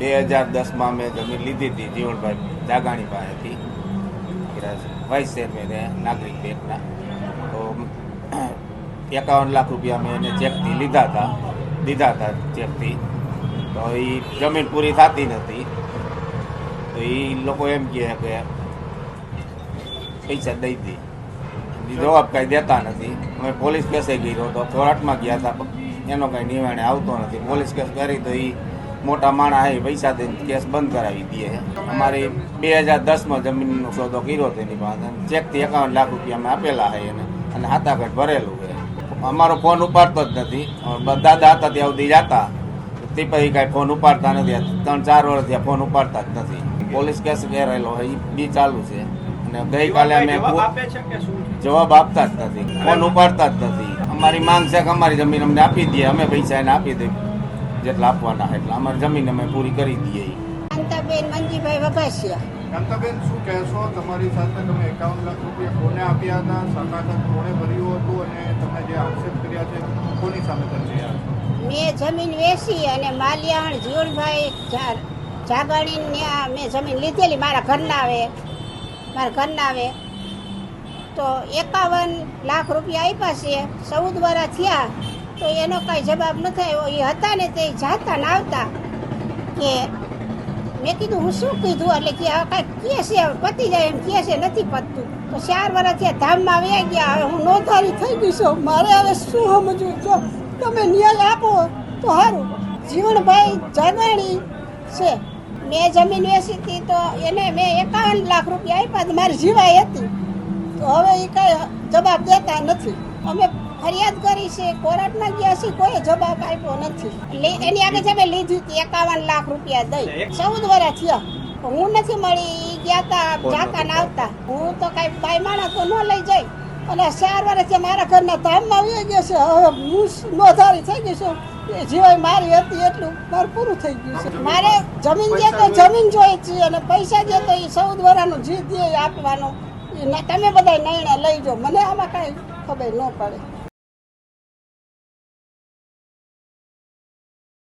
બે હજાર દસમાં મેં જમીન લીધી હતી જીવણભાઈ જાગાણી પાસેથી વાઇસ ચેરમેન નાગરિક બેંકના. તો એકાવન લાખ રૂપિયા મેં એને ચેકથી લીધા હતા, દીધા હતા ચેકથી. તો એ જમીન પૂરી થતી નથી. તો એ લોકો એમ કહે કે પૈસા દઈ દે. ઈ જવાબ કાંઈ દેતા નથી. અમે પોલીસ કેસે ગયો તો કોર્ટમાં ગયા હતા, પણ એનો કાંઈ નિર્ણય આવતો નથી. પોલીસ કેસ કરી તો એ મોટા માણા એ પૈસા દઈને કેસ બંધ કરાવી દે અમારી બે હજાર દસમાં જમીનનો સોદો કર્યો તેની પાસે ચેકથી એકાવન લાખ રૂપિયા અમે આપેલા હે એને અને હાથાઘટ ભરેલું છે અમારો ફોન ઉપાડતો જ નથી. બધા દાદા હતા ત્યાં સુધી જતા. તે પછી કાંઈ ફોન ઉપાડતા નથી. ત્રણ ચાર વર્ષ ત્યાં ફોન ઉપાડતા જ નથી. પોલીસ કેસ કરેલો એ બી ચાલુ છે. અને ગઈકાલે અમે? જવાબ આપતા જ નથી. ફોન ઉપાડતા જ નથી. અમારી માંગ છે કે અમારી જમીન અમને આપી દઈએ અમે પૈસા એને આપી દઈએ. જેટલા આપવાના એટલા અમારી જમીન અમે પૂરી કરી દઈએ. કાંતાબેન મંજીભાઈ વઘાસિયા કાંતાબેન શું કહેશો? તમારી સાથે તમે એકાવન લાખ રૂપિયા કોને આપ્યા હતા? સાકાત કોણે ભર્યું હતું? અને તમે જે આક્ષેપ કર્યા છે કોની સામે કરી મેં જમીન વેચી અને માલિયાણ જીવણભાઈ જાગાણીને મેં જમીન લીધેલી મારા ઘરના આવે મારા ઘરના આવે તો એકાવન લાખ રૂપિયા આપ્યા છે. ચૌદ વર્ષ થયા. તો એનો કાંઈ જવાબ ન આવ્યો. એ હતા ને તે જાતા ને આવતા કે મેં કીધું, હું શું કીધું? એટલે કે આ કાંઈ કે છે પતી જાય એમ કે છે, નથી પતતું. તો ચાર વર્ષ થયા, ધામમાં વ્યા ગયા, હવે હું નોંધારી થઈ ગઈ છું. મારે હવે શું સમજવું? જો તમે ન્યાય આપો તો સારું. જીવણભાઈ જાગાણી છે. મેં જમીન વેચી હતી તો એને મેં એકાવન લાખ રૂપિયા આપ્યા મારી જીવાય હતી. તો હવે એ કાંઈ જવાબ દેતા નથી. અમે ફરિયાદ કરી છે કોર્ટમાં ગયા છે કોઈ જવાબ આપ્યો નથી. એની આગળ જે મેં લીધી હતી એકાવન લાખ રૂપિયા દઈ. ચૌદ વર્ષ થયા. હું નથી મળી ગયા તા જાતા ને આવતા. હું તો કઈ બાઈ માણસ તો ન લઈ જાય. અને ચાર વર્ષથી મારા ઘરના ધામમાં આવી ગયો છે. હવે હું નોધારી થઈ ગઈ છું. એ જીવાય મારી હતી એટલું મારું પૂરું થઈ ગયું છે. મારે જમીન દે તો જમીન જોઈએ છે અને પૈસા દે તો એ ચૌદ વરાનું જીત દે આપવાનો તમે બધા નિર્ણય લઈ જાઓ. મને આમાં કાંઈ ખબર ન પડે.